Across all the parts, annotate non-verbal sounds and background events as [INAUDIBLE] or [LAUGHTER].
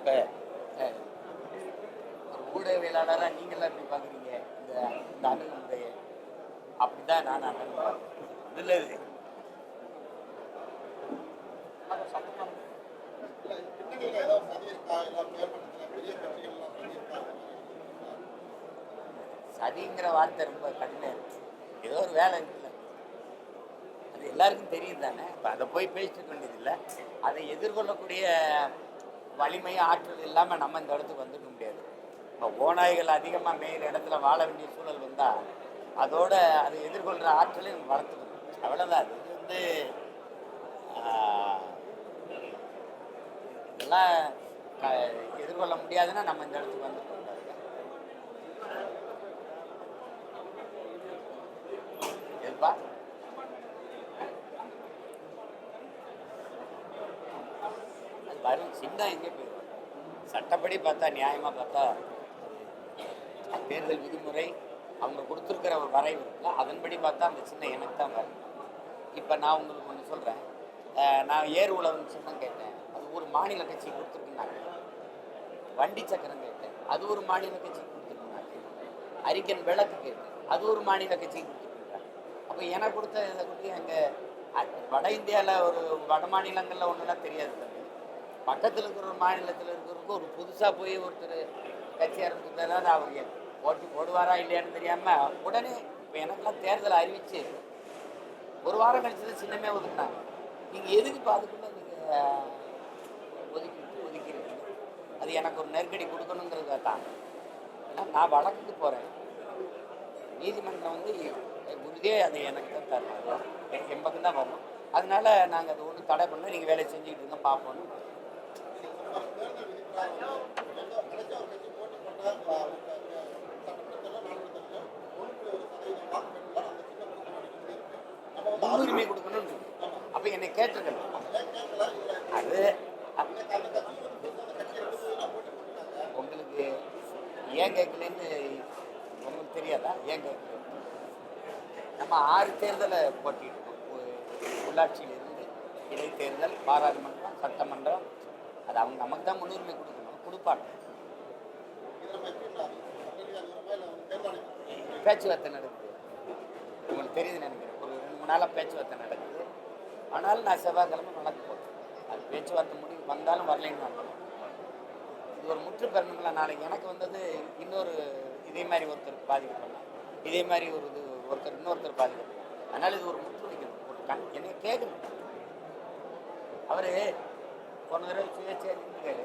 இப்போ ஒரு ஊடகவியலாளராக நீங்களாம் எப்படி பார்க்குறீங்க இந்த இந்த அணுகுமுறையை அப்படி தான் நான் அணுகுவேன் இதில் இல்லை சதிங்கிற வார்த்தை ரொம்ப கடுமையாக இருக்கு ஏதோ ஒரு வேலை இருக்குல்ல. அது எல்லாருக்கும் தெரியும் தானே இப்போ அதை போய் பேசிட்டு இருக்க வேண்டியதில்லை. அதை எதிர்கொள்ளக்கூடிய வலிமையும் ஆற்றல் இல்லாமல் நம்ம இந்த இடத்துக்கு வந்துக்க முடியாது. இப்போ ஓநாய்கள் அதிகமாக மேயிற இடத்துல வாழ வேண்டிய சூழல் வந்தால் அதோட அது எதிர்கொள்கிற ஆற்றலை நம்ம வளர்த்துக்கணும். அவ்வளோதான் அது இது வந்து இதெல்லாம் எதிர்கொள்ள முடியாதுன்னா நம்ம இந்த இடத்துக்கு வந்துக்க கூடாது எதுப்பா அது தான் எங்கே போயிடும் சட்டப்படி பார்த்தா நியாயமாக பார்த்தா தேர்தல் விதிமுறை அவங்க கொடுத்துருக்கிற ஒரு வரைவு இருக்குல்ல அதன்படி பார்த்தா அந்த சின்ன எனக்கு தான் வரும் இப்போ நான் உங்களுக்கு ஒன்று சொல்கிறேன் நான் ஏர் உழவுன்னு சின்னம் கேட்டேன். அது ஒரு மாநில கட்சி கொடுத்துருக்குனாங்க வண்டி சக்கரம் கேட்டேன். அது ஒரு மாநில கட்சி கொடுத்துருக்குனாங்க அரிக்கன் விளக்கு கேட்டேன். அது ஒரு மாநில கட்சி கொடுத்துருக்குறாங்க. அப்போ எனக்கு கொடுத்த இதை கொடுத்து எங்கள் வட இந்தியாவில் ஒரு வட மாநிலங்களில் ஒன்றுலாம் தெரியாது. பக்கத்தில் இருக்கிற ஒரு மாநிலத்தில் இருக்கிறவங்க ஒரு புதுசாக போய் ஒருத்தர் கட்சி ஆரம்பிச்சிருந்தாரு அவர் போட்டி போடுவாரா இல்லையான்னு தெரியாமல் உடனே இப்போ எனக்கெல்லாம் தேர்தல் அறிவிச்சு ஒரு வாரம் கழிச்சு தான் சின்னமே ஒதுக்குனாங்க. நீங்கள் எதுக்கு இப்போ அதுக்குள்ளே நீங்கள் ஒதுக்கி ஒதுக்கிறீங்க? அது எனக்கு ஒரு நெருக்கடி கொடுக்கணுங்கிறது தான் ஏன்னா நான் வழக்குக்கு போகிறேன் நீதிமன்றம் வந்து உறுதியே அது எனக்கு தான் தரணும். என் பக்கம் தான் வரணும். அதனால நாங்கள் அது ஒன்றும் தடை பண்ணோம் நீங்கள் வேலையை செஞ்சுக்கிட்டு இருங்க பார்ப்போன்னு முன்னுரிமை கொடுக்கணும்னு. அப்போ என்னை கேட்டிருக்கணும் அது உங்களுக்கு ஏன் கேட்கலன்னு உங்களுக்கு தெரியாதா? ஏன் கேட்கல? நம்ம ஆறு தேர்தலை போட்டிருக்கோம் உள்ளாட்சியிலிருந்து இடைத்தேர்தல் பாராளுமன்றம் சட்டமன்றம். அது அவங்க நமக்கு தான் முன்னுரிமை கொடுக்கணும். கொடுப்பாங்க. பேச்சுவார்த்தை நடக்குது. உங்களுக்கு தெரியுது நினைக்கிறேன். ஒரு ரெண்டு மூணு நாளாக பேச்சுவார்த்தை நடக்குது. ஆனாலும் நான் செவ்வாய்க்கிழமை வழக்கு போகிறேன் அது பேச்சுவார்த்தை முடிவு வந்தாலும் வரலைன்னு வரணும் இது ஒரு முற்று பெறணும்ல நாளைக்கு எனக்கு வந்தது இன்னொரு இதே மாதிரி ஒருத்தர் பாதிக்கப்படலாம் இதே மாதிரி ஒரு இது ஒருத்தர் இன்னொருத்தர் பாதிக்கப்படலாம் அதனால் இது ஒரு முற்று வைக்கணும் ஒரு கண் என்னை கேட்கணும். அவர் போன தடவை சுயேட்சையாக நின்றுக்காரு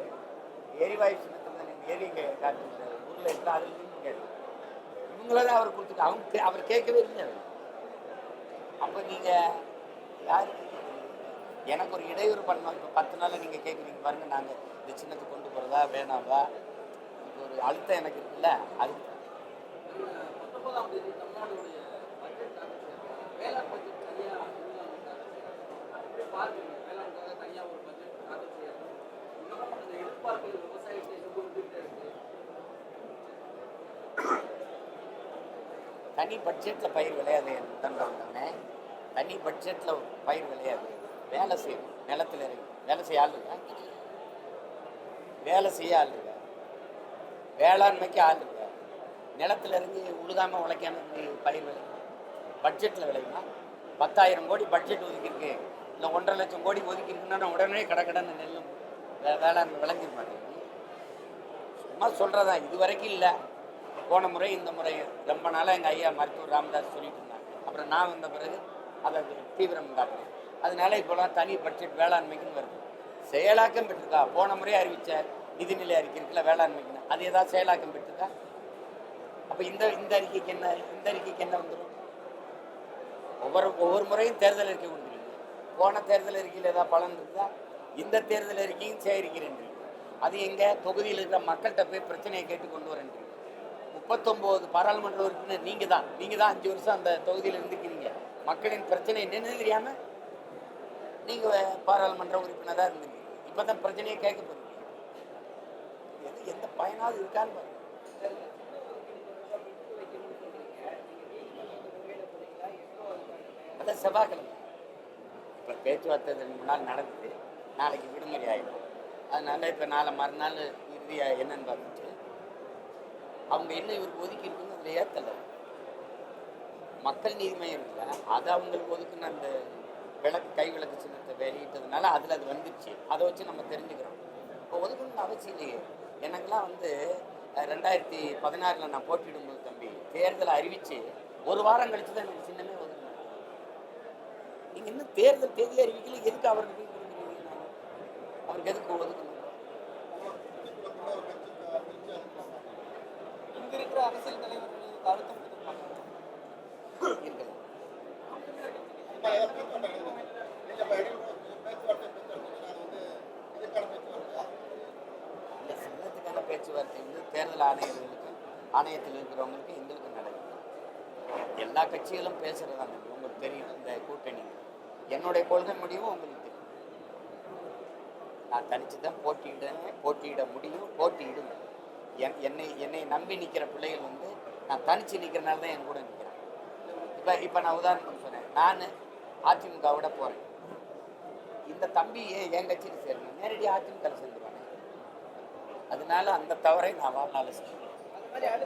எரிவாயு சின்னத்தில் தான் நின்று எரி காட்டு ஊரில் இருந்தால் அதில் நின்றுக்காரு இவங்கள தான் அவர் கொடுத்துட்டு அவங்க அவர் கேட்கவே இல்லை அப்போ நீங்கள் யார் எனக்கு ஒரு இடையூறு பண்ணோம் இப்போ பத்து நாளில் நீங்கள் கேட்குறீங்க. பாருங்கள் நாங்கள் இந்த சின்னத்தை கொண்டு போகிறதா வேணாவா? இப்போ ஒரு அழுத்தம் எனக்கு இருக்குல்ல அது வேளாண் பட்ஜெட் பார்க்குறீங்க வேளாண்காக தனியாக ஒரு பட்ஜெட் தாக்கல் செய்யணும் இன்னமும் அந்த எதிர்பார்ப்பு விவசாயத்தை ரொம்ப வந்துகிட்டே இருக்கு தனி பட்ஜெட்டில் பயிர் விளையாது தண்டோடனே தனி? பட்ஜெட்டில் பயிர் விளையாது. வேலை செய்யணும் நிலத்துல இருக்கு வேலை செய்ய ஆள் இருக்கா? வேலை செய்ய ஆள் இருக்கா? வேளாண்மைக்கு ஆள் இருக்கா? நிலத்துல இருந்து உழுதாமல் உழைக்காம பயிர் விளையும் பட்ஜெட்டில் விளையுமா? பத்தாயிரம் கோடி பட்ஜெட் ஒதுக்கியிருக்கு. இல்லை ஒன்றரை லட்சம் கோடி ஒதுக்கியிருக்குன்னா உடனே கடகடன்னு நெல்லும் வேளாண்மை விளைஞ்சிட சும்மா சொல்கிறதா இது வரைக்கும் இல்லை. போன முறை இந்த முறை ரொம்ப நாளாக எங்கள் ஐயா மருத்துவர் ராமதாஸ் சொல்லிட்டு இருந்தாங்க. அப்புறம் நான் வந்த பிறகு அதை தீவிரம் காட்டினேன் அதனால இப்போலாம் தனி பட்ஜெட் வேளாண்மைக்குன்னு வருது. செயலாக்கம் பெற்றிருக்கா? போன முறை அறிவித்த நிதிநிலை அறிக்கை இருக்குல்ல வேளாண்மைக்குன்னு. அது ஏதாவது செயலாக்கம் பெற்றிருக்கா? அப்போ இந்த இந்த அறிக்கைக்கு என்ன இந்த அறிக்கைக்கு என்ன வந்துடும் ஒவ்வொரு ஒவ்வொரு முறையும் தேர்தல் அறிக்கை கொடுக்குறீங்க. போன தேர்தல் அறிக்கையில் ஏதாவது பலன் இருக்குதா இந்த தேர்தல் அறிக்கையும் சேகரிக்கிறேன்றீங்க. அது எங்கே? தொகுதியில் இருக்கிற மக்கள்கிட்ட போய் பிரச்சனையை கேட்டு கொண்டு வரேன்றீங்க. முப்பத்தொம்போது பாராளுமன்ற உறுப்பினர் நீங்கள் தான் நீங்கள் தான் அஞ்சு வருஷம் அந்த தொகுதியில் இருந்துக்கிறீங்க மக்களின் பிரச்சனை என்னென்னு தெரியாமல் நீங்கள் பாராளுமன்ற உறுப்பினராக இருந்தீங்க. இப்போ தான் பிரச்சனையை கேட்க போகிறீங்க எது எந்த பயனாவது இருக்கான்னு பாருங்க. அதான் செவ்வாய்க்கிழமை. இப்போ பேச்சுவார்த்தை ரெண்டு நாள் நடக்குது நாளைக்கு விடுமுறை ஆகிடும் அதனால இப்போ நாளை மறுநாள் இறுதியாக என்னன்னு பார்த்துட்டு அவங்க என்ன இவருக்கு ஒதுக்கி இருக்குன்னு அதில் ஏற்றலை மக்கள் நீதி மையம் இருக்குல்ல அது அவங்களுக்கு ஒதுக்குன அந்த விளக்கு கை விளக்கு சின்னத்தை வெளியிட்டதுனால அதில் அது வந்துருச்சு. அதை வச்சு நம்ம தெரிஞ்சுக்கிறோம். இப்போ ஒதுக்கணும்னு அவசியம் இல்லையே. எனக்கெல்லாம் வந்து ரெண்டாயிரத்தி பதினாறில் நான் போட்டியிடும்போது தம்பி தேர்தலை அறிவித்து ஒரு வாரம் கழிச்சு தான் எனக்கு சின்னமே ஒதுக்கணும் நீங்கள் இன்னும் தேர்தல் தேதி அறிவிக்கல எதுக்கு அவருக்கு அவருக்கு எதுக்கு ஒதுக்கணும்? மற்ற அரசியல் தலைவர்கள் இதுக்கு அழுத்தம் பேச்சுவார்த்தை வந்து இந்த பேச்சுவார்த்தை வந்து தேர்தல் ஆணையர்களுக்கு ஆணையத்தில் இருக்கிறவங்களுக்கு எங்களுக்கு நடக்குது. எல்லா கட்சிகளும் பேசுகிறதாங்க உங்களுக்கு தெரியும் இந்த கூட்டணி. என்னுடைய கொள்கை முடிவும் உங்களுக்கு தெரியும். நான் தனித்து தான் போட்டியிடுறேன் போட்டியிட முடியும் போட்டியிடுவேன். என் என்னை என்னை நம்பி நிற்கிற பிள்ளைகள் வந்து நான் தனிச்சு நிற்கிறனால தான் என் கூட நிற்கிறேன் இப்போ இப்போ நான் உதாரணத்துக்கு சொன்னேன். நான் அதிமுகவோட போகிறேன் இந்த தம்பி என் கட்சியில் சேரணும். நேரடியாக அதிமுக சேர்ந்துருவாங்க அதனால அந்த தவறை நான் வாழ்நாள் செய்வேன். அது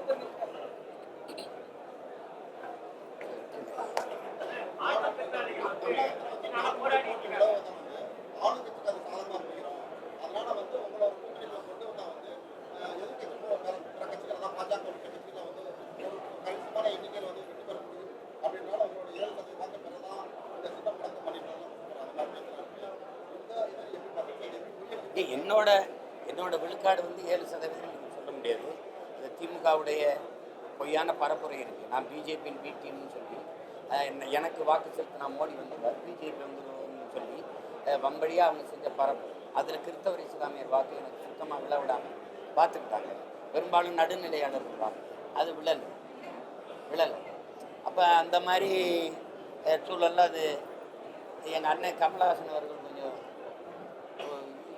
என்னோட என்னோட விழுக்காடு வந்து ஏழு சதவீதம் நீங்க சொல்ல முடியாது. அது திமுகவுடைய பொய்யான பரப்புரை இருக்கு. நான் பிஜேபியின் பி டீம்னு சொல்லி என்ன- எனக்கு வாக்கு செலுத்தினா மோடி வந்துடுவார் பிஜேபி வந்துடுவோம்னு சொல்லி வம்படியாக அவங்க செஞ்ச பரப்பு. அதில் கிறிஸ்தவர் இஸ்லாமியர் வாக்கு எனக்கு சுத்தமாக விழ விடாமல் பார்த்துக்கிட்டாங்க. பெரும்பாலும் நடுநிலையாளர்கள் தான் அது விழல். விழல். அப்போ அந்த மாதிரி சூழலில் அது எங்கள் அண்ணன் கமலஹாசன் அவர்கள் கொஞ்சம்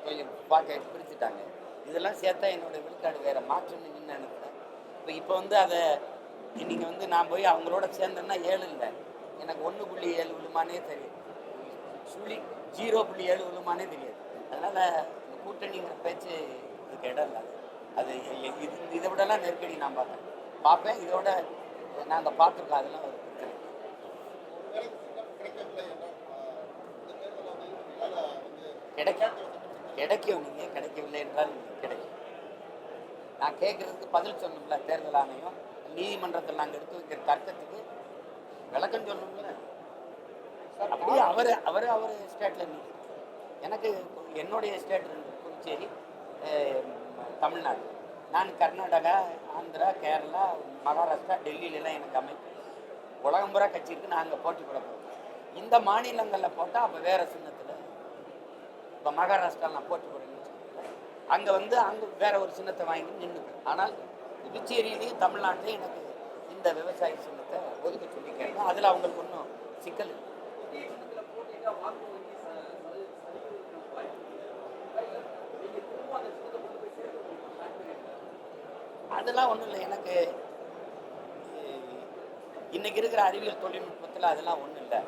கொஞ்சம் பார்க்க பிரிச்சுட்டாங்க. இதெல்லாம் சேர்த்தா என்னோட விழுக்காடு வேறு மாற்றம்னு நின்று நினைக்கிறேன் இப்போ இப்போ வந்து அதை நீங்கள் வந்து நான் போய் அவங்களோட சேர்ந்தேன்னா ஏழு இல்லை. எனக்கு ஒன்று புள்ளி ஏழு விழுமானே தெரியும். சுழி ஜீரோ புள்ளி ஏழு விழுமானே தெரியாது. அதனால் இந்த கூட்டணிங்கிற பேச்சு இதுக்கு இடம் இல்லை அது இது இதை விடலாம் நெருக்கடி நான் பார்ப்பேன். பார்ப்பேன் இதோட நாங்கள் பார்த்துருக்கோம் அதெல்லாம் ஒரு பிரச்சனை கிடைக்கும் கிடைக்கும் நீங்கள் கிடைக்கவில்லை என்றால் கிடைக்கும் நான் கேட்குறதுக்கு பதில் சொல்லணும்ல தேர்தல் ஆணையம். நீதிமன்றத்தில் நாங்கள் எடுத்து வைக்கிற தர்க்கத்துக்கு விளக்கம் சொல்லணும்ல. அப்படியே அவர் அவர் அவர் ஸ்டேட்டில் எனக்கு என்னுடைய ஸ்டேட் இருந்து புதுச்சேரி தமிழ்நாடு. நான் கர்நாடகா ஆந்திரா கேரளா மகாராஷ்டிரா டெல்லியிலலாம் எனக்கு அமைப்பு உலகம் பூரா கட்சிக்கு நாங்கள் போட்டி போட இந்த மாநிலங்களில் போட்டால் அப்போ வேறு சின்னத்தில் இப்போ மகாராஷ்டிராவில் நான் போட்டி போடுறேன்னு வச்சுக்கோங்களேன். அங்கே வந்து அங்கே வேற ஒரு சின்னத்தை வாங்கி நின்றுப்பேன் ஆனால் புதுச்சேரியிலையும் தமிழ்நாட்டிலையும் எனக்கு இந்த விவசாய சின்னத்தை ஒதுக்க சொல்லி கேட்டேன் அதில் அவங்களுக்கு ஒன்றும் சிக்கல் இல்லை புதிய சின்னத்தில் போட்டியிட்டா வாக்கு வங்கி ச- சரி- சரிவுறதுக்கு வாய்ப்பு இருக்கு. நீங்க திரும்ப அந்த சின்னத்தை கொண்டு போய் சேர்க்க முடியுமா காஷ்மீரில் அதெல்லாம் ஒன்றும் இல்லை. எனக்கு இன்றைக்கி இருக்கிற அறிவியல் தொழில்நுட்பத்தில் அதெல்லாம் ஒன்றும் இல்லை.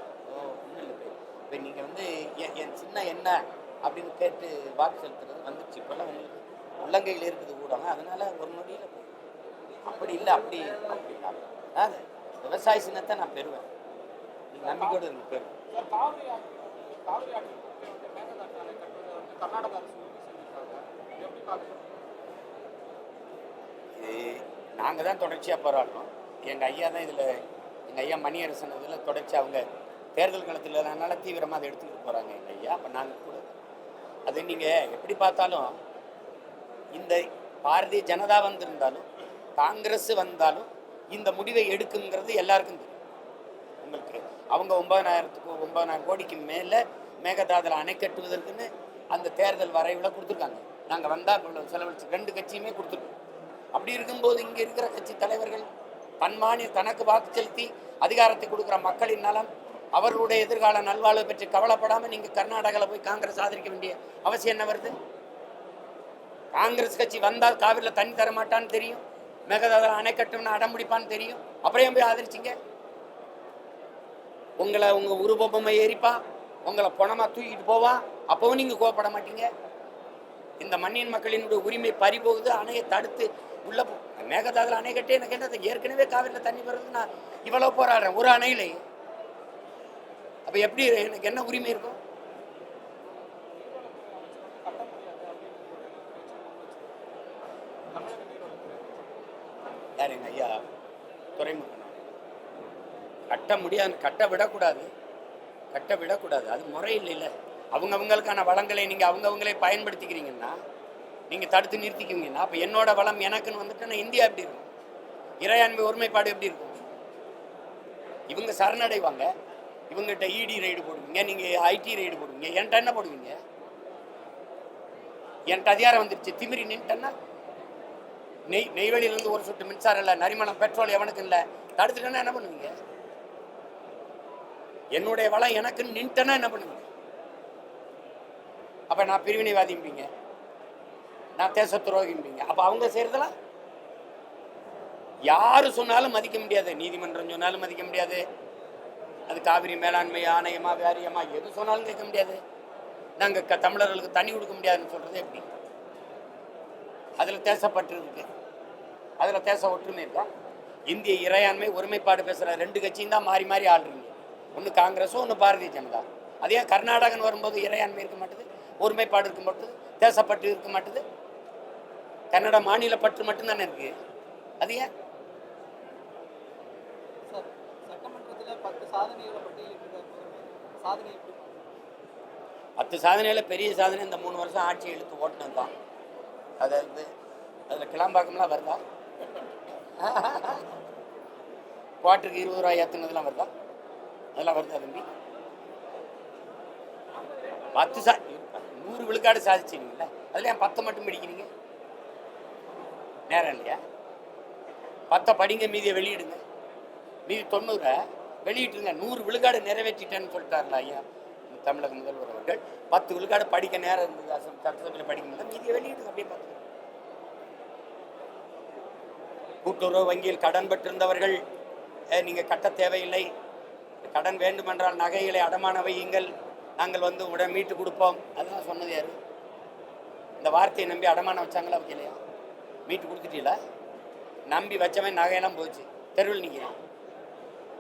ஒன்றும் இல்லை இப்போ. நீங்கள் வந்து என் என் சின்ன என்ன அப்படின்னு கேட்டு வாக்கு செலுத்துறது வந்துச்சு இப்போல்லாம் உங்களுக்கு உள்ளங்கையில் இருக்குது ஊடகம். அதனால் ஒரு நொடியில் அப்படி இல்லை அப்படி அப்படி அதாவது விவசாய சின்னத்தை நான் பெறுவேன். நீங்கள் நம்பிக்கையோடு இருக்கு பெறுவேன் சார் காவிரி ஆற்று காவிரி ஆற்று குறுக்கே வந்து மேகதாட்டு அணை கட்டுவதை வந்து கர்நாடக அரசு உறுதி செஞ்சிருக்காங்க இது நாங்கள் தான் தொடர்ச்சியாக போராடுறோம். எங்கள் ஐயா தான் இதில் எங்கள் ஐயா மணியரசன் இதில் தொடர்ச்சி அவங்க தேர்தல் களத்தில் அதனால தீவிரமாக அதை எடுத்துக்கிட்டு போகிறாங்க எங்கள் ஐயா. அப்போ நாங்கள் கூட. அது நீங்கள் எப்படி பார்த்தாலும் இந்த பாரதிய ஜனதா வந்திருந்தாலும் காங்கிரஸ் வந்தாலும் இந்த முடிவை எடுக்குங்கிறது எல்லாருக்கும் தெரியும். உங்களுக்கு அவங்க ஒன்பதனாயிரத்துக்கு ஒன்பதனாயிரம் கோடிக்கு மேலே மேகதாதில் அணை கட்டுவதற்குன்னு அந்த தேர்தல் வரைவில் கொடுத்துருக்காங்க. நாங்கள் வந்தால் செலவழிச்சு ரெண்டு கட்சியுமே கொடுத்துருக்கோம். அப்படி இருக்கும்போது இங்கே இருக்கிற கட்சி தலைவர்கள் தன் தனக்கு வாக்கு செலுத்தி அதிகாரத்தை கொடுக்குற மக்களின் நலம் அவர்களுடைய எதிர்கால நல்வாழ்வு பற்றி கவலைப்படாமல் நீங்கள் கர்நாடகாவில் போய் காங்கிரஸ் ஆதரிக்க வேண்டிய அவசியம் என்ன வருது? காங்கிரஸ் கட்சி வந்தால் காவிரியில் தண்ணி தர மாட்டான்னு தெரியும். மேகதாதுல அணை கட்டும்னு அடம் பிடிப்பான்னு தெரியும். அப்புறம் போய் ஆதரிச்சிங்க? உங்களை உங்கள் உருவபொம்மை ஏறிப்பா. உங்களை பணமாக தூக்கிட்டு போவா. அப்பவும் நீங்கள் கோவப்பட மாட்டீங்க. இந்த மண்ணின் மக்களினுடைய உரிமை பறிபோகுது. அணையை தடுத்து உள்ள போ. மேகதாதுல அணை கட்டி எனக்கு என்ன ஏற்கனவே காவிரியில் தண்ணி வருது நான் இவ்வளவு போராடுறேன் ஒரு அணையிலே. அப்ப எப்படி எனக்கு என்ன உரிமை இருக்கும்? யாருங்க யார் ஐயா? துறைமுகம் கட்ட முடியாது கட்ட விடக்கூடாது. கட்ட விடக்கூடாது. அது முறை இல்லை இல்லை அவங்களுக்கான வளங்களை நீங்கள் அவங்கவுங்களே பயன்படுத்திக்கிறீங்கன்னா நீங்கள் தடுத்து நிறுத்திக்குவீங்களா அப்போ என்னோட வளம் எனக்குன்னு வந்துட்டுன்னா இந்தியா எப்படி இருக்கும்? இறையாண்மை ஒருமைப்பாடு எப்படி இருக்கும்? இவங்க சரணடைவாங்க. இவங்ககிட்ட இடி ரைடு போடுவீங்க. நீங்கள் ஐடி ரைடு போடுவீங்க. என்கிட்ட என்ன போடுவீங்க? என்கிட்ட அதிகாரம் வந்துருச்சு. திமிரி நின்ட்டேன்னா நெய் நெய்வேலியிலேருந்து ஒரு சொட்டு மின்சாரம் இல்லை நரிமணம் பெட்ரோல் எவனுக்கு இல்லை. தடுத்துட்டேன்னா என்ன பண்ணுவீங்க? என்னுடைய வளம் எனக்குன்னு நின்ட்டேன்னா என்ன பண்ணுவீங்க? அப்போ நான் பிரிவினைவாதிம்பீங்க நான் தேச துரோகிம்பீங்க அப்போ அவங்க செய்கிறதெல்லாம் யார் சொன்னாலும் மதிக்க முடியாது. நீதிமன்றம் சொன்னாலும் மதிக்க முடியாது. அது காவிரி மேலாண்மை ஆணையமா வாரியமா எது சொன்னாலும் கேட்க முடியாது. நாங்கள் க தமிழர்களுக்கு தண்ணி கொடுக்க முடியாதுன்னு சொல்கிறது எப்படி? அதில் தேசப்பற்று இருக்கு. அதில் தேச ஒற்றுமை இருக்கா? இந்திய இறையாண்மை ஒருமைப்பாடு பேசுகிற ரெண்டு கட்சியும் தான் மாறி மாறி ஆள்றீங்க. ஒன்று காங்கிரஸும் ஒன்று பாரதிய ஜனதா. அதே கர்நாடகன் வரும்போது இறையாண்மை இருக்க மாட்டுது? ஒருமைப்பாடு இருக்க மாட்டுது? தேசப்பற்று இருக்க மாட்டுது? கன்னட மாநில பற்று மட்டும்தானே இருக்கு? அது ஏன்? பத்து சாதனையில் பெரிய சாதனை இந்த மூணு வருஷம் ஆட்சி இழுத்து ஓட்டினது தான். அதாவது அதில் கிளாம்பாக்கம்லாம் வருதா? [LAUGHS] குவாட்டருக்கு இருபது ரூபாய் ஏற்றுனதுலாம் வருதா? அதெல்லாம் வருதா தம்பி? பத்து சா நூறு விழுக்காடு சாதிச்சிருக்கீங்களா அதில் ஏன் பத்தை மட்டும் படிக்கிறீங்க? நேரம் இல்லையா? பத்தை படிங்க மீதியை வெளியிடுங்க. மீதி தொண்ணூறை வெளியிட்டுருங்க. நூறு விழுக்காடு நிறைவேற்றிட்டேன்னு சொல்லிட்டாருல ஐயா தமிழக முதல்வர் அவர்கள். பத்து விழுக்காடு படிக்க நேரம் இருந்தது அசம் சட்டசபையில் படிக்க முடியல. மீதியை வெளியிடுங்க அப்படியே பார்த்து கூட்டுறவு வங்கியில் கடன் பெற்றிருந்தவர்கள் நீங்கள் கட்ட தேவையில்லை. கடன் வேண்டுமென்றால் நகைகளை அடமான வையுங்கள். நாங்கள் வந்து உடன் மீட்டு கொடுப்போம். அதெல்லாம் சொன்னது யார்? இந்த வார்த்தையை நம்பி அடமானம் வச்சாங்களா வைக்கலையா? மீட்டு கொடுத்துட்டீங்களா நம்பி வச்சவன் நகையெல்லாம் போச்சு. தெருவில் நிற்கிறான்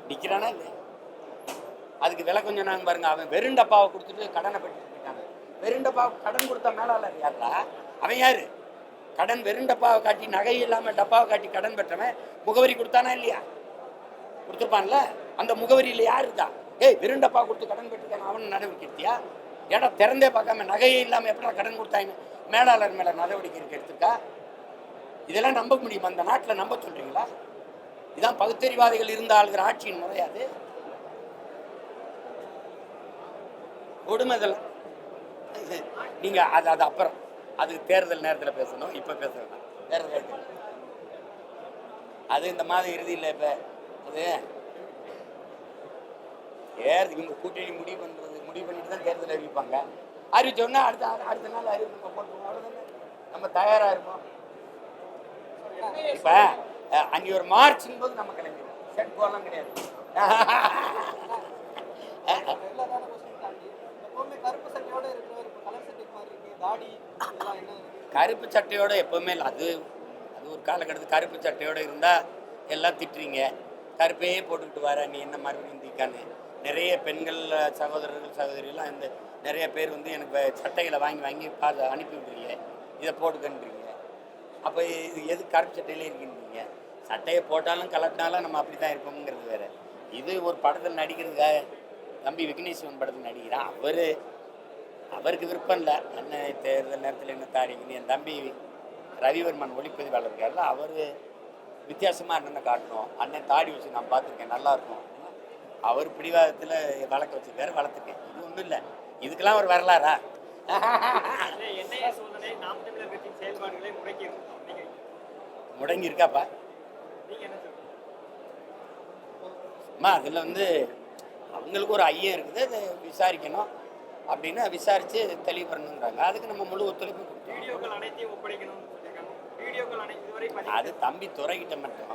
நிற்கிறானா இல்லை அதுக்கு விலை கொஞ்சம் நாங்கள் பாருங்க. அவன் வெறும் டப்பாவை கொடுத்துட்டு கடனை பெற்றுட்டு இருக்காங்க வெறுண்டப்பா கடன் கொடுத்த மேலாளர் யாரா அவன் யாரு? கடன் வெறும் டப்பாவை காட்டி நகை இல்லாமல் டப்பாவை காட்டி கடன் பெற்றவன் முகவரி கொடுத்தானா இல்லையா? கொடுத்துருப்பான்ல. அந்த முகவரியில் யார் இருக்கா? ஏய் வெருண்டப்பா கொடுத்து கடன் பெற்றிருக்கான். அவன் நடவடிக்கை எடுத்தியா ஏடா திறந்தே பார்க்காம நகையே இல்லாமல் எப்படா கடன் கொடுத்தாங்க மேலாளர் மேலே நடவடிக்கை எடுத்திருக்கா? இதெல்லாம் நம்ப முடியுமா? அந்த நாட்டில் நம்ப சொல்றீங்களா? இதான் பகுத்தறிவாதிகள் இருந்த ஆளுகிற ஆட்சியின் முறையாது கொடுமை இதெல்லாம் நீங்கள் நீங்க அது அது அப்புறம். அது தேர்தல் நேரத்தில் பேசணும் இப்போ பேச வேண்டாம் தேர்தல் நேரத்தில் அது இந்த மாதம் இறுதியில் இப்போ. அது தேர் இவங்க கூட்டணி முடிவு பண்ணுறது முடிவு பண்ணிட்டு தான் தேர்தல் அறிவிப்பாங்க. அறிவிச்சோன்னா அடுத்த அடுத்த நாள் அறிவிப்பு போட்டுருவோம். நம்ம தயாராக இருப்போம். இப்போ அங்கே ஒரு மார்ச்சிங் போது நம்ம கிளம்பிடுவோம் செட் போகலாம் கிடையாது. கருப்பு சட்டையோட எப்பவுமே இல்லை அது அது ஒரு காலகட்டத்தில் கருப்பு சட்டையோட இருந்தால் எல்லாம் திட்டுறீங்க. கருப்பையே போட்டுக்கிட்டு வர நீ என்ன மறுபடியும் தீக்கான்னு நிறைய பெண்கள் சகோதரர்கள் சகோதரிகள்லாம் இந்த நிறைய பேர் வந்து எனக்கு சட்டைகளை வாங்கி வாங்கி பார்த்து அனுப்பி விட்றீங்க இதை போட்டுக்கன்றீங்க. அப்போ இது எது கருப்பு சட்டையிலே இருக்கின்றீங்க சட்டையை போட்டாலும் கலட்டினாலும் நம்ம அப்படி தான் இருப்போம்ங்கிறது வேறு. இது ஒரு படத்தில் நடிக்கிறதுக்காக தம்பி விக்னேஸ்வரன் படத்தில் நடிக்கிறான் அவர் அவருக்கு விருப்பம் இல்லை. என்ன தேர்தல் நேரத்தில் என்ன தாரிக்குன்னு என் தம்பி ரவிவர்மன் ஒளிப்பதிவாளர் இருக்கார்ல அவர் வித்தியாசமாக அண்ணனை காட்டணும். அண்ணன் தாடி வச்சு நான் பார்த்துருக்கேன் நல்லாயிருக்கும் அவர் பிடிவாதத்தில் வளர்க்க வச்சிருக்காரு வளர்த்துருக்கேன். இது ஒன்றும் இல்லை. இதுக்கெல்லாம் ஒரு வரலாறா? முடங்கி இருக்காப்பா அம்மா அதில் வந்து அவங்களுக்கு ஒரு ஐயம் இருக்குது அதை விசாரிக்கணும் அப்படின்னு விசாரித்து தெளிவு பண்ணணுங்கிறாங்க அதுக்கு நம்ம முழு ஒத்துழைப்பு வீடியோக்கள் அனைத்தையும் பதிவு அது தம்பி துறைகிட்ட மட்டும்.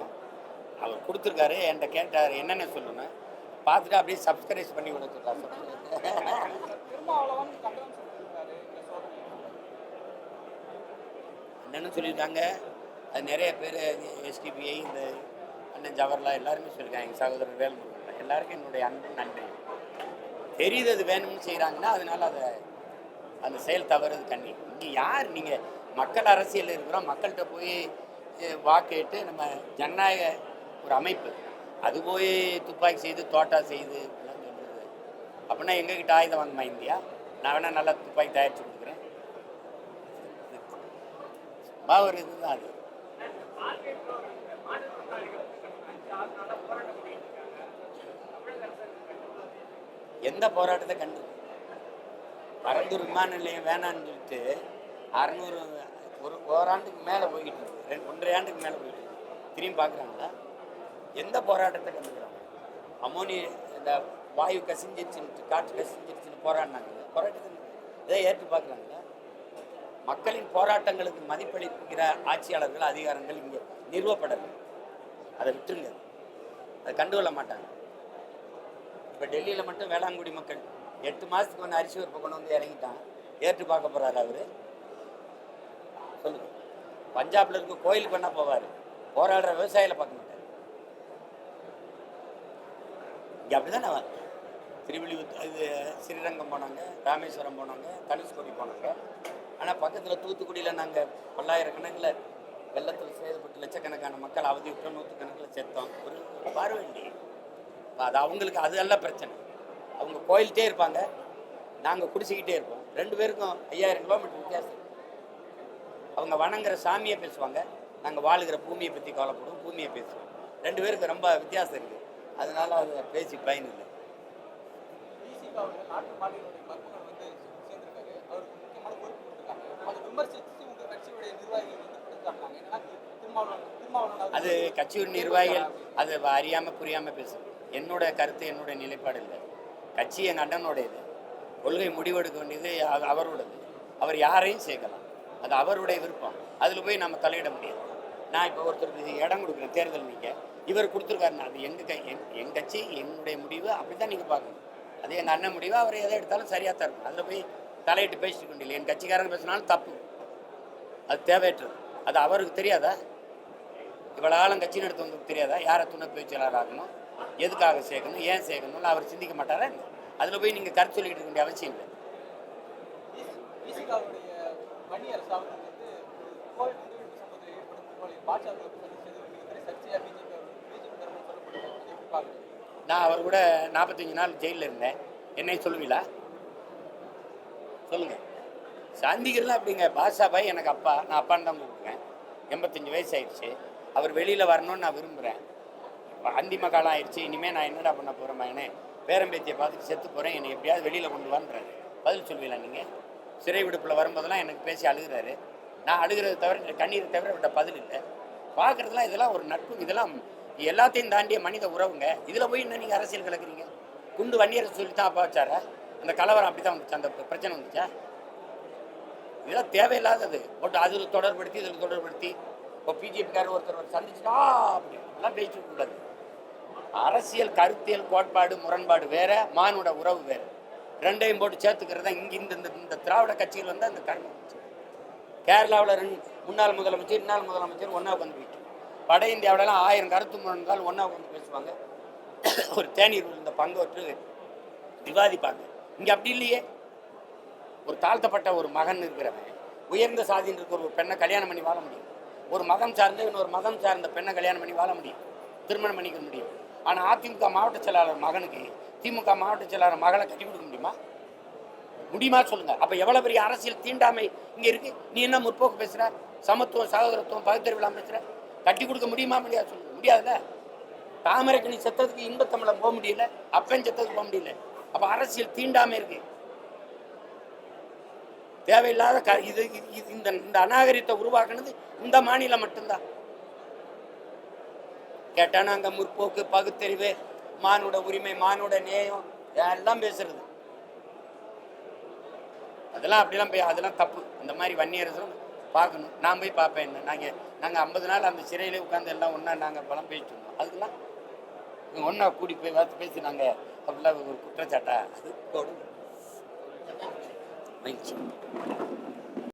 அவர் கொடுத்துருக்காரு என்கிட்ட கேட்டார் என்னென்ன சொல்லணும்? பார்த்துட்டு அப்படியே சப்ஸ்கிரைப் பண்ணி விட என்னென்னு சொல்லியிருக்காங்க. அது நிறைய பேர் எஸ்டிபிஐ இந்த அண்ணன் ஜவஹர்லால் எல்லாருமே சொல்லியிருக்காங்க எங்கள் சகோதரர் வேல்முருகன் எல்லாருக்கும் என்னுடைய அன்பு நன்றி தெரியுது அது வேணும்னு செய்கிறாங்கன்னா அதனால அதை அந்த செயல் தவறுது கண்ணி. இங்கே யார்? நீங்கள் மக்கள் அரசியல் இருக்கிறோம். மக்கள்கிட்ட போய் வாக்கேட்டு நம்ம ஜனநாயக ஒரு அமைப்பு. அது போய் துப்பாக்கி செய்து தோட்டா செய்து இப்படிலாம் சொல்கிறது அப்படின்னா எங்ககிட்ட ஆயுதம் வாங்குமா இந்தியா? நான் வேணால் நல்லா துப்பாக்கி தயாரிச்சு கொடுக்குறேன் இதுதான். அது எந்த போராட்டத்தை கண்டு பரந்தூர் விமான நிலையம் வேணான்னு சொல்லிட்டு அறநூறு ஒரு ஓராண்டுக்கு மேலே போய்கிட்டு இருக்கு. ரெண்டு ஒன்றரை ஆண்டுக்கு மேலே போயிட்டு இருக்கு. திரும்பி பார்க்குறாங்களா? எந்த போராட்டத்தை கண்டுக்கிறாங்க? அமோனி இந்த வாயு கசிஞ்சிருச்சுன்னு காற்று கசிஞ்சிருச்சுன்னு போராடினாங்க. போராட்டத்தை இதை ஏற்று பார்க்குறாங்களா? மக்களின் போராட்டங்களுக்கு மதிப்பளிக்கிற ஆட்சியாளர்கள் அதிகாரங்கள் இங்கே நிறுவப்படலை. அதை விட்டுருங்க. அதை கண்டுகொள்ள மாட்டாங்க. இப்போ டெல்லியில் மட்டும் வேளாங்குடி மக்கள் எட்டு மாதத்துக்கு ஒன்று அரிசி ஒரு கொண்டு வந்து இறங்கிட்டான் ஏற்று பார்க்க போகிறார் அவர். சொல்லுங்கள் பஞ்சாப்ல இருக்க கோயிலுக்கு வேணால் போவார். போராடுற விவசாயியில் பார்க்க மாட்டார். இங்கே அப்படிதானே அவன் திருவிழிபுத்தூர் இது ஸ்ரீரங்கம் போனாங்க ராமேஸ்வரம் போனாங்க தனுஷ்கோடி போனாங்க. ஆனால் பக்கத்தில் தூத்துக்குடியில் நாங்கள் பல்லாயிரக்கணக்கில் வெள்ளத்தில் சேதப்பட்டு லட்சக்கணக்கான மக்கள் அவதியுற்ற நூற்றுக்கணக்கில் செத்தோம். ஒரு ஒரு பார்வை அது அவங்களுக்கு அது அல்ல பிரச்சனை. அவங்க கோயில்கிட்டே இருப்பாங்க. நாங்கள் குடிச்சிக்கிட்டே இருப்போம். ரெண்டு பேருக்கும் ஐயாயிரம் கிலோமீட்டர் வித்தியாசம். அவங்க வணங்குற சாமியை பேசுவாங்க. நாங்கள் வாழுகிற பூமியை பற்றி கவலைப்படுவோம். பூமியை பேசுவோம். ரெண்டு பேருக்கு ரொம்ப வித்தியாசம் இருக்குது அதனால அதை பேசி பயன் இல்லை. அதை கட்சியுடைய நிர்வாகிகள் அது அறியாமல் புரியாமல் பேசும் என்னோட கருத்து என்னோட நிலைப்பாடு இல்லை. கட்சி எங்கள் அண்ணனோடையது. கொள்கை முடிவெடுக்க வேண்டியது அவரோடது. அவர் யாரையும் சேர்க்கலாம். அது அவருடைய விருப்பம். அதில் போய் நம்ம தலையிட முடியாது. நான் இப்போ ஒருத்தருக்கு இடம் கொடுக்குறேன் தேர்தல் நீங்க இவர் கொடுத்துருக்காருன்னா அது எங்கள் கை எங் என் கட்சி என்னுடைய முடிவு அப்படி தான் நீங்கள் பார்க்கணும். அது எங்கள் அண்ணன் முடிவு அவர் எதை எடுத்தாலும் சரியாக தான் இருக்கும். அதில் போய் தலையிட்டு பேசிட்டு கொண்டில்லை. என் கட்சிக்காரங்க பேசினாலும் தப்பு. அது தேவையற்றது. அது அவருக்கு தெரியாதா? இவ்வளோ காலம் கட்சி நடத்துவங்களுக்கு தெரியாதா? யாரை துணை பேச்சாளர் ஆகணும் எதுக்காக சேர்க்கணும்? ஏன் சேர்க்கணும்னு அவர் சிந்திக்க மாட்டாரா? அதில் போய் நீங்கள் கருத்து சொல்லிட்டு இருக்க வேண்டிய அவசியம் இல்லை. நான் அவர் கூட நாற்பத்தஞ்சு நாள் ஜெயிலில் இருந்தேன். என்னை சொல்லுவீங்களா? சொல்லுங்கள் சாந்திகர்லாம் அப்படிங்க பாஷா பாய் எனக்கு அப்பா நான் அப்பான்னு தான் கூப்பிடுவேன் எண்பத்தஞ்சு வயசு ஆயிடுச்சு அவர் வெளியில் வரணும்னு நான் விரும்புகிறேன் இப்போ அந்திம காலம் ஆயிடுச்சு. இனிமேல் நான் என்னடா பண்ண போகிறேன் மகனே? பேரம்பேத்தியை பார்த்துட்டு செத்து போகிறேன் என்னை எப்படியாவது வெளியில் கொண்டு வான்றாரு. பதில் சொல்லுவீங்களா நீங்கள் சிறை விடுப்பில் வரும்போதெல்லாம் எனக்கு பேசி அழுகுறாரு. நான் அழுகிறத தவிர கண்ணீரை தவிர விட்ட பதில் இல்லை. பார்க்குறதுலாம் இதெல்லாம் ஒரு நட்பு. இதெல்லாம் எல்லாத்தையும் தாண்டிய மனித உறவுங்க. இதில் போய் இன்னும் நீங்கள் அரசியல் கலக்குறீங்க? குண்டு வன்னியரை சொல்லி தான் அப்பா வச்சாரா? அந்த கலவரம் அப்படி தான் வந்துச்சு. அந்த பிரச்சனை வந்துச்சா? இதெல்லாம் தேவையில்லாதது. பட் அதில் தொடர்படுத்தி இதில் தொடர்படுத்தி இப்போ பிஜேபிக்காரர் ஒருத்தர் சந்திச்சுட்டா அப்படி. எல்லாம் பேசிட்டு கூடாது அரசியல் கருத்தியல் கோட்பாடு முரண்பாடு வேற மானுட உறவு வேற. ரெண்டையும் போட்டு சேர்த்துக்கிறதா இங்கே இந்த இந்த- திராவிட கட்சியில் வந்து அந்த கருணை கேரளாவில் ரெண்டு முன்னாள் முதலமைச்சர் இன்னால் முதலமைச்சர் ஒன்றா உட்காந்து போயிட்டு வட இந்தியாவிலலாம் ஆயிரம் கருத்து முரண்பால் ஒன்றா உட்காந்து பேசுவாங்க. ஒரு தேநீர் இந்த பங்கோற்று விவாதிப்பாங்க இங்கே அப்படி இல்லையே. ஒரு தாழ்த்தப்பட்ட ஒரு மகன் இருக்கிறவன் உயர்ந்த சாதின்னு இருக்கிற ஒரு பெண்ணை கல்யாணம் பண்ணி வாழ முடியும். ஒரு மதம் சார்ந்த இன்னொரு மதம் சார்ந்த பெண்ணை கல்யாணம் பண்ணி வாழ முடியும். திருமணம் பண்ணிக்க முடியும். ஆனால் அதிமுக மாவட்ட செயலாளர் மகனுக்கு திமுக மாவட்ட செயலாளர் மகளை கட்டி கொடுக்க முடியுமா? முடியுமா சொல்லுங்க. அப்போ எவ்வளோ பெரிய அரசியல் தீண்டாமை இங்கே இருக்கு? நீ என்ன முற்போக்கு பேசுகிற சமத்துவம் சகோதரத்துவம் பகுத்தறிவிலாம் பேசுகிற கட்டி கொடுக்க முடியுமா முடியாது சொல்லுங்க. முடியாதுல்ல? தாமரைக்கணி செத்ததுக்கு இன்பத்தமிழம் போக முடியல அப்பன் செத்ததுக்கு போக முடியல. அப்ப அரசியல் தீண்டாமை இருக்கு. தேவையில்லாத க இது இந்த இந்த அநாகரிகத்தை உருவாக்குனது இந்த மாநிலம் மட்டும்தான். கேட்டா அங்க முற்போக்கு பகுத்தறிவு மானுட உரிமை மானுட நேயம் எல்லாம் பேசுறது. அதெல்லாம் அப்படிலாம் போய் அதெல்லாம் தப்பு. இந்த மாதிரி வன்னியரசும் பார்க்கணும். நான் போய் பார்ப்பேன் என்ன. நாங்கள் நாங்கள் ஐம்பது நாள் அந்த சிறையிலே உட்காந்து எல்லாம் ஒன்றா நாங்கள் பலம் பேசிட்டு இருந்தோம். அதுக்கெல்லாம் ஒன்றா கூடி போய் பார்த்து பேசினாங்க. அப்படிலாம் ஒரு குற்றச்சாட்டா? அது போடும் மகிழ்ச்சி